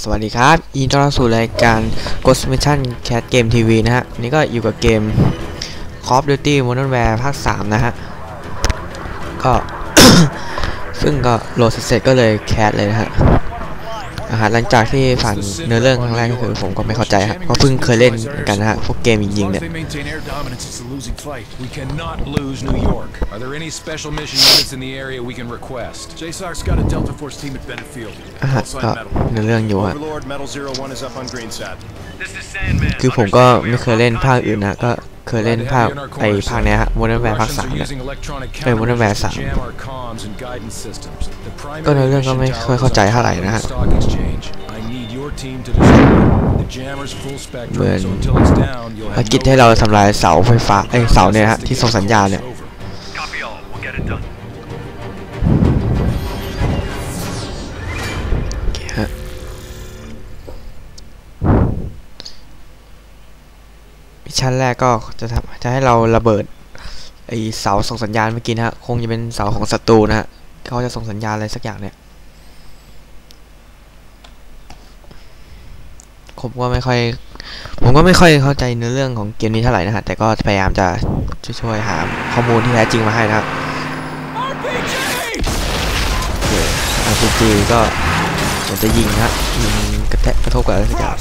สวัสดีครับยินดีต้อนรับสู่รายการ Ghost Mission Cat Game TV นะฮะนนี่ก็อยู่กับเกม Call of Duty Modern Warfare ภาค 3 นะฮะ ก็ ซึ่งก็โหลดเสร็จก็เลยแคสเลยนะฮะ อ่าฮะหลังจากที่ผ่านเนื้อเรื่องครั้งแรกก็คือผมก็ไม่เข้าใจฮะเพราะเพิ่งเคยเล่นเหมือนกันนะฮะพวกเกมยิงๆ As เนี่ย long as they maintain air dominance, it's a losing fight. We cannot lose New York. Are there any special mission units in the area we can request? JSOC's got a Delta Force team at Bennett Field. อ่าฮะ All ก็ side metal. เนื้อเรื่องอยู่ฮะ Overlord Metal Zero One is up on Greenside. This is Sandman. คือผมก็ไม่เคยเล่นภาคอื่นนะก็ เคยเล่นภาคไอภาคเนี้ยฮะ Modern The Warfare ภาค Russians 3 are เนี่ย using electronic Hey, Modern Warfare countermeasures to 3 jam our comms and guidance systems. The primary ก็เนื้อเรื่องก็ไม่ mission ค่อย tower เข้า is ใจ on เท่าไหร่ top of นะ the ฮะ stock exchange. I need your team to destroy the jammer's full spectrum. เหมือน So until it's down, you'll ภาร have กิจ no ให้เรา way ทำลายเสาไฟฟ้าไอยเสาเนี่ยฮะที่ส่งสัญญาณเนี่ย ชั่นแรกก็จะทำจะให้เราระเบิดไอเสาส่งสัญญาณเมื่อกี้นะฮะคงจะเป็นเสาของศัตรูนะฮะเขาจะส่งสัญญาณอะไรสักอย่างเนี่ยผมก็ไม่ค่อย ผมก็ไม่ค่อยเข้าใจเนื้อเรื่องของเกมนี้เท่าไหร่นะฮะแต่ก็พยายามจะช่วยๆหาข้อมูลที่แท้จริงมาให้นะครับ RPG ก็เหมือนจะยิงนะฮะยิงกระแทกกระทบกับอะไรสักอย่าง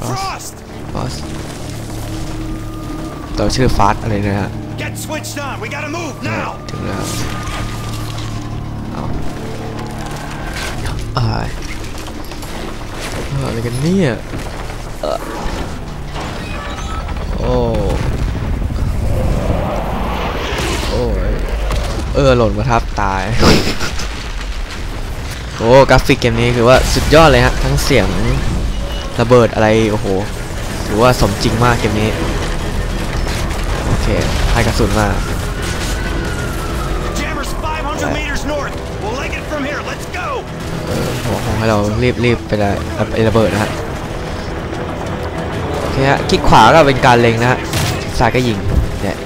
Frost! ฟ อสตัวชื่อฟาสอะไรนะฮะ Get switched on! We gotta move ถึงแล้วเอาอายเอ่ออะไรกันเนี่ยเอ่อโอ้โอ้ยเออหล่นมาทับตายโอ้กราฟิกเกมนี้คือว่าสุดยอดเลยฮะทั้งเสียงระเบิดอะไรโอ้โหถือว่าสมจริงมากเกมนี้โอ เคให้กระสุนมา Jammer's 500 meters north! We'll leg it from here! Let's go! ผมคงให้เรารีบรีบไปเลยไประเบิดนะฮะโอเคฮะคลิกขวาก็เป็นการเล็งนะฮะคลิกซ้ายก็ยิงเนี่ย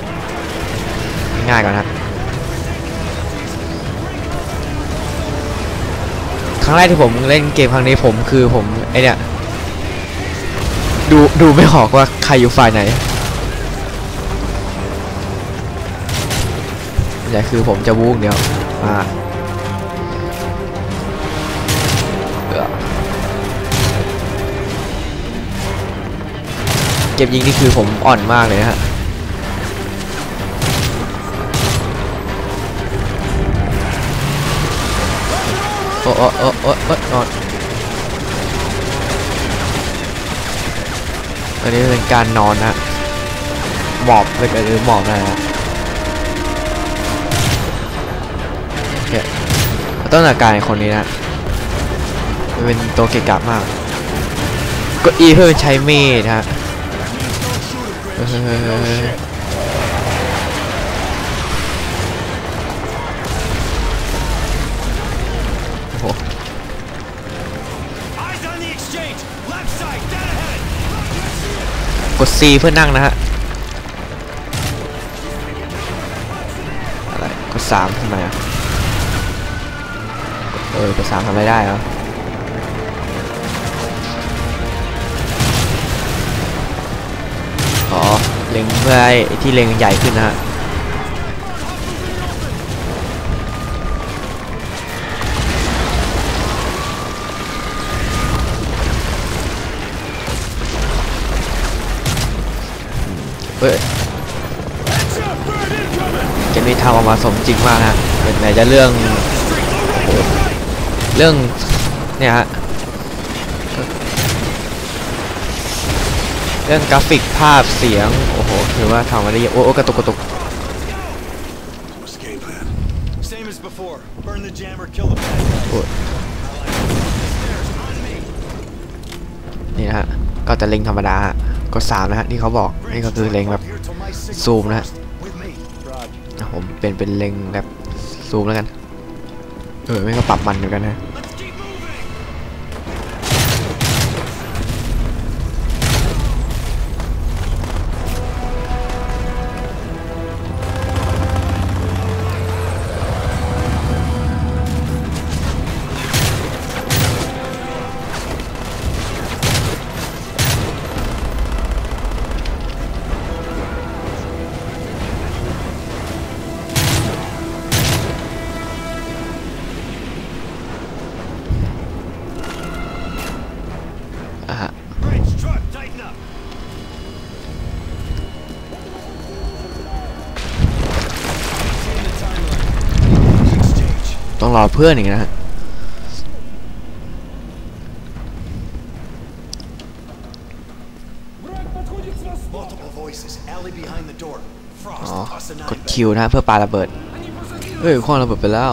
ง่ายๆก่อนนะครั้งแรกที่ผมเล่นเกมครั้งนี้ผมคือผมไอเนี่ยดูดูไม่ออกว่าใครอยู่ฝ่ายไหน แต่คือผมจะวูงเดียวอ่าเกมยิงนี่คือผมอ่อนมากเลยฮะโอ้โอ้โอ้โอ้โอ้นอนอันนี้เป็นการนอนนะฮะหมอบเลยหรือหมอบนะฮะ ต้นอาการคนนี้นะมันเป็นตัวเกะกะมากกด E เพื่อใช้มีดฮะโอ้กด C เพื่อนั่งนะฮะ อะไร กด3ทำไมอะ เออกด3ทำอะไรได้เหรออ๋อเล็งเพื่อให้ที่เล็งใหญ่ขึ้นนะฮะเฮ้ยเกมนี้ทำออกมาสมจริงมากฮะเป็นไหนจะเรื่องโอ้โห เรื่องเนี่ยฮะเรื่องกราฟิกภาพเสียง โอ้โหถือว่าทำมาได้เยอะโอ้โอ้กระตุกกระตุก What's the game plan? Same as before. Burn the jammer, kill the bad guys. โอ้ยนี่นะฮะ ก็จะเล็งธรรมดาฮะกดสามนะฮะ ที่เขาบอก นี่ก็คือเล็งแบบ Here till my signal zoom นะฮะ With me. Roger. อะผมเป็นเป็นเล็งแบบซูมแล้วกัน เออ ไม่ก็ปรับมันเหมือนกันนะ ต้องรอเพื่อนอีกนะฮะ Multiple voices. Alley behind the door. อ๋อ Frost, us and กดคิวนะฮะเพื่อปาระเบิด เฮ้ยคว้างระเบิดไปแล้ว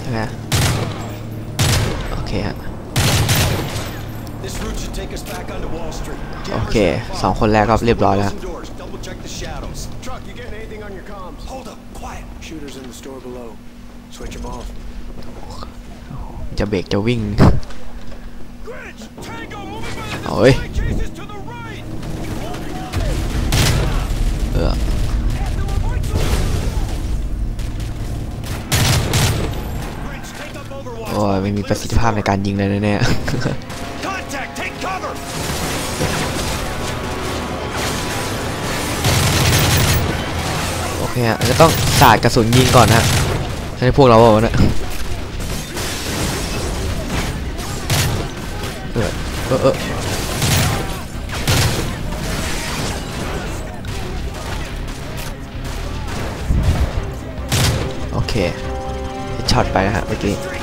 ใช่ไหมโอเคฮะ This route should take us back onto Wall Street. โอเคสองคนแรกก็เรียบร้อยแล้ว Doors. Double check the shadows. Truck, you getting anything on your comms? Hold up. Quiet. Shooters in the store below. Switch them off. จะเบรกจะวิ่ง Grinch! Tango moving by the เอาเฮ้ย display cases to the right! เออ Grinch, take up overwatch. โอ้ยไม่มีประสิทธิภาพในการยิงเลยนะเนี่ย เคฮะจะต้องสาดกระสุนยิงก่อนนะให้พวกเราบอกว่านะเออเออโอเคช็อตไปนะฮะเมื่อกี้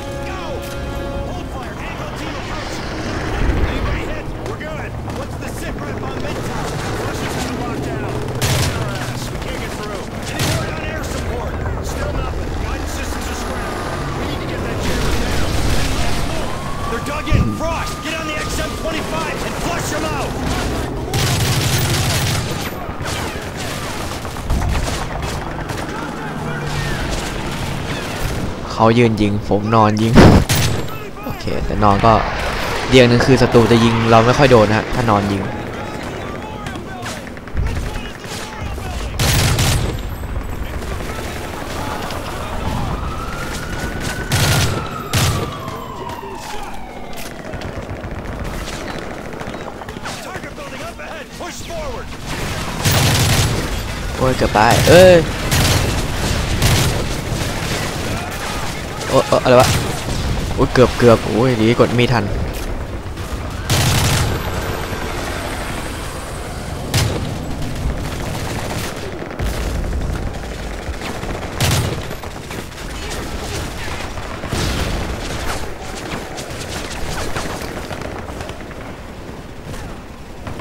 เขายืนยิง ผมนอนยิง โอเค แต่นอนก็เดียงหนึงคือศัตรูจะยิงเราไม่ค่อยโดนนะฮะถ้านอนยิง โอ้ยเกือบไปเอ้ย โอ้เอออะไรวะโอ้ยเกือบเกือบโอ้ยดีกดมีทัน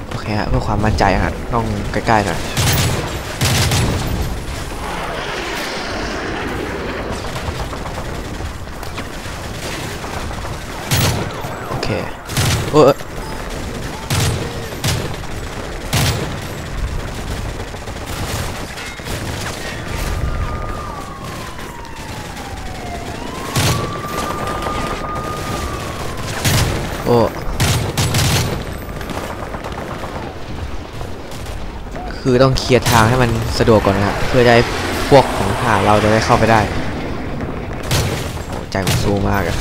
โอเคฮะเพื่อความมั่นใจฮะต้องใกล้ๆหน่อย โอเค เออโอ้คือต้องเคลียร์ทางให้มันสะดวกก่อนนะฮะเพื่อจะให้พวกของทหาเราจะได้เข้าไปได้ โอ้ใจผมสู้มากอะ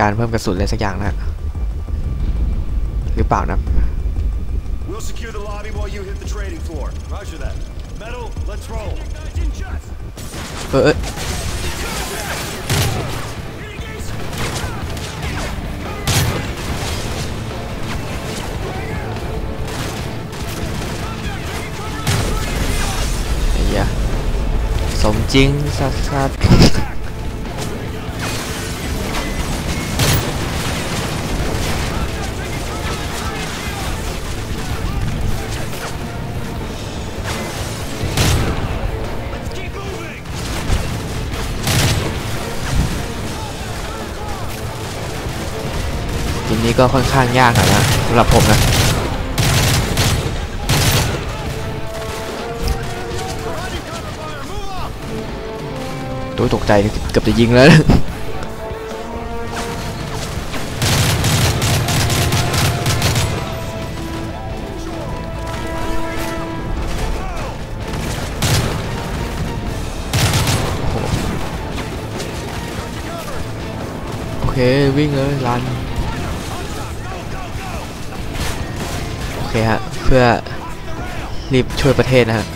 การเพิ่มกระสุนอะไรสักอย่างนะฮะหรือเปล่านะ We'll secure the lobby while you hit the trading floor. Roger that. Metal, let's roll. เออเอยไอ้เหี้ยสมจริงสัสสั นี้ก็ค่อนข้างยากหน่อยนะสำหรับผมนะ ตัวตกใจเกือบจะยิงแล้วโอเควิ่งเลยรัน เคฮะ เพื่อรีบช่วยประเทศนะฮะ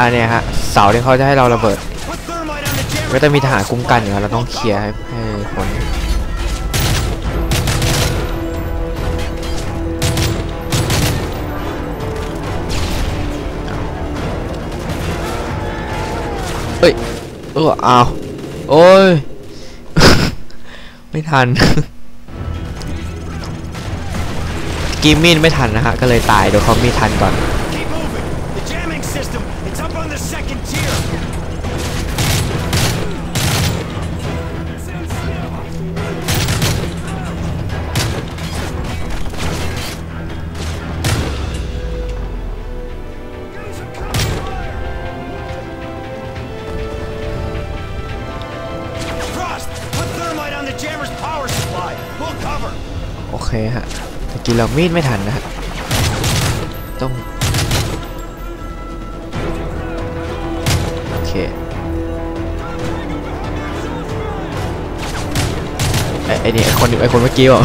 อ่าเนี่ยฮะเสาที่เขาจะให้เราระเบิดก็จะมีทหารคุ้มกันอยู่เราต้องเคลียร์ให้ให้คนเอ้ยเอออ้าวโอ้ย ไม่ทัน กิมมินไม่ทันนะฮะ ก็เลยตายโดยเขามีทันก่อน โอเคฮะแต่กินเรามีดไม่ทันนะฮะ ต้อง โอเค ไอ้ไอ้นี่ไอ้คนไอ้คนเมื่อกี้เหรอก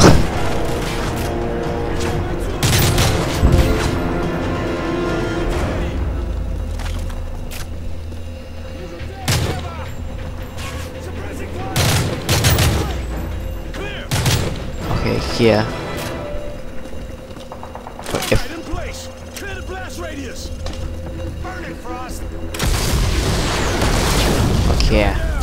ด F in place. Clear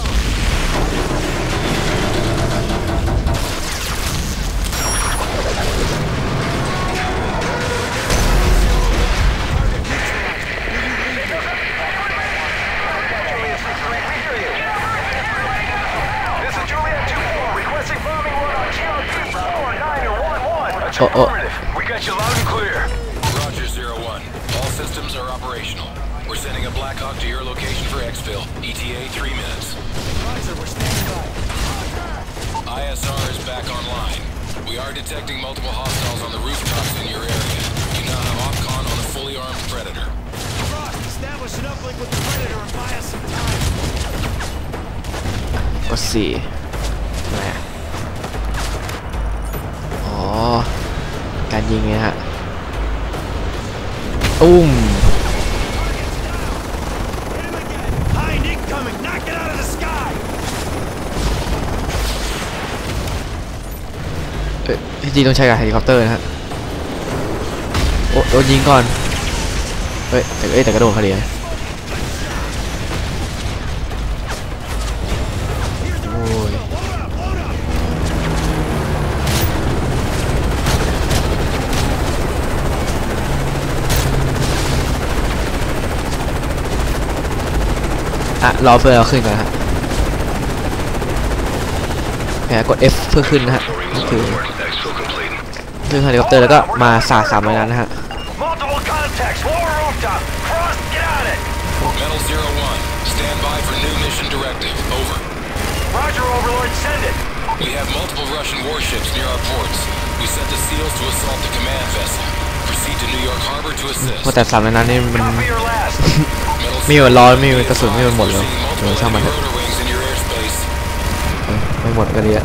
oh, oh. We got you loud and clear. Roger, Zero One. All systems are operational. We're sending a Blackhawk to your location for exfil. ETA three minutes. Roger, we're standing by. ISR is back online. We are detecting multiple hostiles on the rooftops in your area. You now have OPCON on a fully armed Predator. Rock, establish an uplink with the Predator and buy us some time. Let's see. Nah. Oh. การยิงไงฮะอุ้มเอ้ยจริงต้องใช้กับเฮลิคอปเตอร์นะฮะ โอ้โดนยิงก่อน เฮ้ยแต่เอ้แต่กระโดดพอดีนะโอ้ย Load up, load up. อะ รอเพื่อนเราขึ้นก่อนนะฮะแหมกด F เพื่อขึ้นนะฮะนี่คือ Exfil complete. ขึ้นเฮลิคอปเตอร์แล้วก็มาสาดสามร้อยนัดนะฮะ Multiple contacts, lower rooftop. Frost, get on it. Metal Zero One, stand by for new mission directive. Over. Roger, Overlord, send it. We have multiple Russian warships near our ports. We sent the SEALs to assault the command vessel. Proceed to New York Harbor to เพราะ assist. แต่สามร้อยนัดนี่มัน มีหมดลร้อยมีอยู่กระสุนมีอยู่หมดเลยเดี๋ยวช่างมันเถอะไม่หมดก็ดีอะ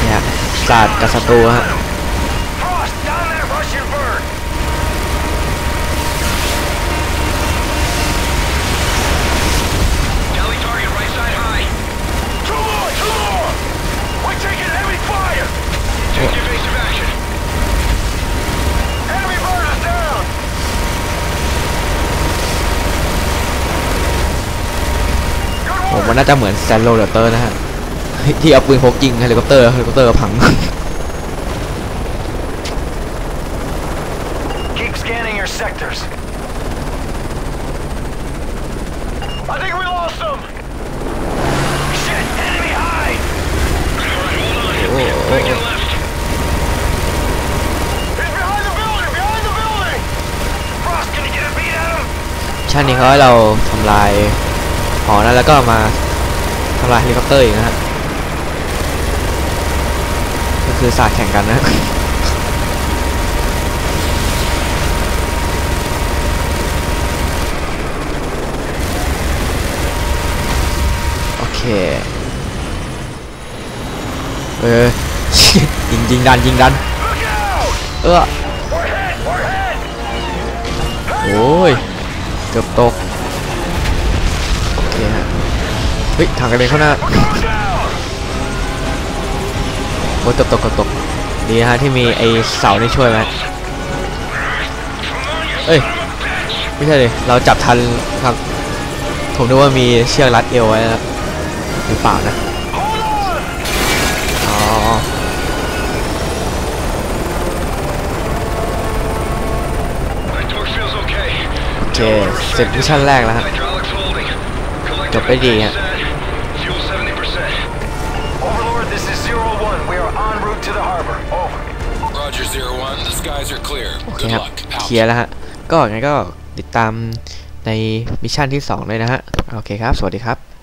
เนี่ยศาสตร์กับศัตรูฮะ มว่าน่าจะเหมือนแซนโรเดอร์เตอร์นะฮะ ที่เอาปืนพกยิงเฮลิคอปเตอร์เฮลิคอปเตอร์ก็พัง Keep scanning your sectors. I think we lost them. Shit, enemy high. Alright, hold on. Oh, oh, Making oh. left. He's behind the building, behind the building. Frost, can you get a beat at him? ชาตินี้เขาให้เราทำลาย หอนั้นแล้วก็มาทำลายเฮลิคอปเตอร์อีกนะฮะก็คือสาดแข่งกันนะโอเคเออยิงยิงดันยิงดันเออโอ้ยเกือบตก เฮ้ยถังกระเด็นเข้าหน้าโอ้ยเกือบตกเกือบตกดีฮะที่มีไอเสานี่ช่วยไหมเอ้ยไม่ใช่เลยเราจับทันครับผมนึกว่ามีเชือกรัดเอวไว้นะหรือเปล่านะอ๋อโอเคเสร็จมิชชั่นแรกแล้วฮะจบได้ดีฮะ โอเค Good ครับ luck. เค Out. ลียร์แล้วฮะ ก็งั้นก็ติดตามในมิชชั่นที่ 2 เลยนะฮะ โอเคครับ สวัสดีครับ